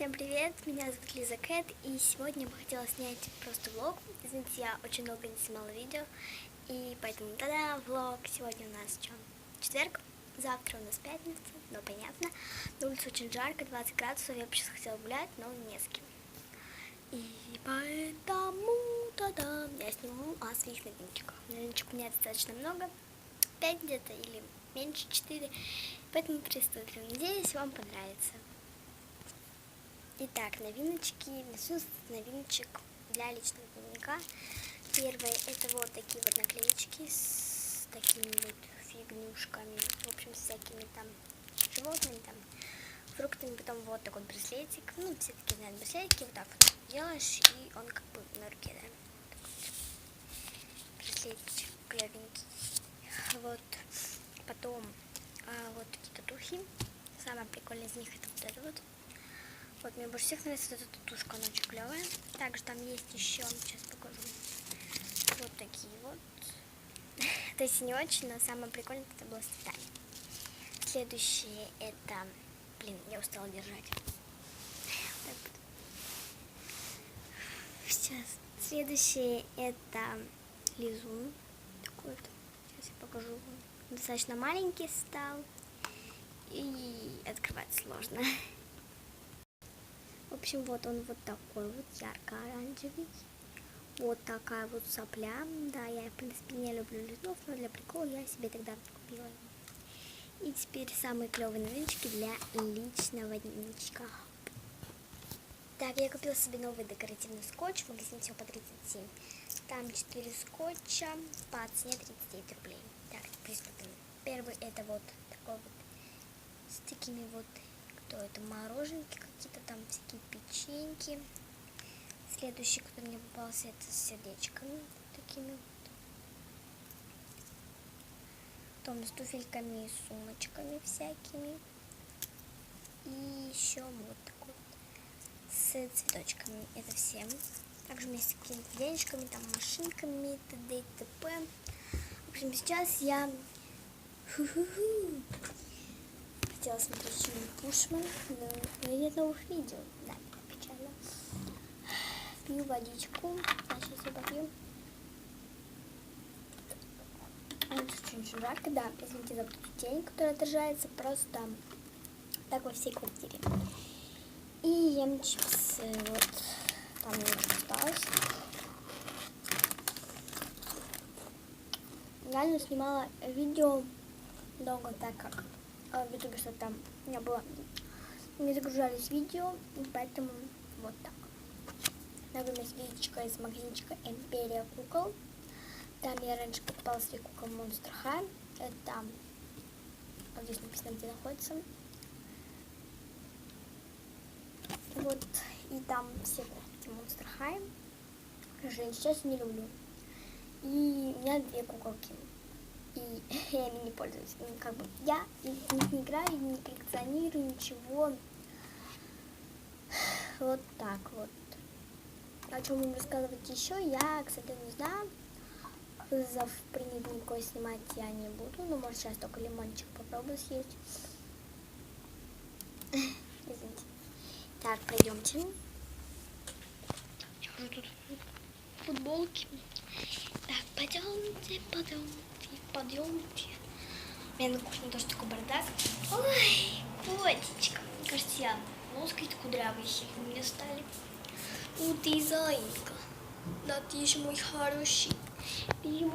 Всем привет, меня зовут Лиза Кэт, и сегодня я бы хотела снять просто влог. Извините, я очень долго не снимала видео, и поэтому тогда влог. Сегодня у нас что? Четверг, завтра у нас пятница, ну понятно. На улице очень жарко, 20 градусов, я бы сейчас хотела гулять, но не с кем. И поэтому тогда я сниму о своих новиночках. Новиночек у меня достаточно много, 5 где-то или меньше 4, поэтому приступим. Надеюсь, вам понравится. Итак, новиночки. С новиночек для личного дневника. Первое это вот такие вот наклеечки с такими вот фигнюшками. В общем, с всякими там животными, там фруктами. Потом вот такой браслетик. Ну, все такие знают браслетики. Вот так вот делаешь, и он как бы на руке, да. Браслетик клевенький. Вот. Потом а, вот такие татухи. Самое прикольное из них это вот это вот. Вот, мне больше всех нравится эта татушка, она очень клевая. Также там есть еще, сейчас покажу, вот такие вот. То есть не очень, но самое прикольное это было с цветами. Следующее это, блин, я устала держать. Сейчас. Следующее это лизун. Такой вот. Сейчас я покажу. Достаточно маленький стал. И открывать сложно. В общем, вот он вот такой вот ярко-оранжевый. Вот такая вот сопля. Да, я, в принципе, не люблю лизнов, но для прикола я себе тогда купила его. И теперь самые клевые новиночки для личного дневничка. Так, я купила себе новый декоративный скотч в магазине все по 37. Там 4 скотча по цене 39 рублей. Так, приступим. Первый это вот такой вот с такими вот то это мороженки какие-то там, всякие печеньки. Следующий, который мне попался, это с сердечками такими. Потом с туфельками и сумочками всякими. И еще вот такой с цветочками. Это всем. Также меня с какими-то денежками, там машинками, т.д. и т.п. В общем, сейчас я хотела смотреть фильм Пушман, но нет новых видео. Да, печально. Пью водичку. А сейчас я попью. Очень-очень жарко, да. Извините за тень, которая отражается просто так во всей квартире. И ем чипсы. Вот. Там не осталось. Реально снимала видео долго, так как а в итоге что там у меня было не загружались видео, и поэтому вот так. Есть видечка из магазинчика Империя кукол. Там я раньше покупала себе кукол Monster High. Это вот здесь написано, где находится. Вот, и там все куколки Monster High. Женщин сейчас не люблю. И у меня две куколки и я ими не пользуюсь. Ну, как бы я не, играю, не коллекционирую, ничего. Вот так вот. О чем вам рассказывать еще, я, кстати, не знаю. Принят никакой снимать я не буду, но может сейчас только лимончик попробую съесть. Извините. Так, пойдемте. Я тут футболки. Так, пойдемте, пойдемте подъемки. У меня на кухне тоже такой бардак. Ой, котечка. Кажется, я лоскать кудрявые у меня стали. У ты зайка. Да ты же мой хороший. Ты мой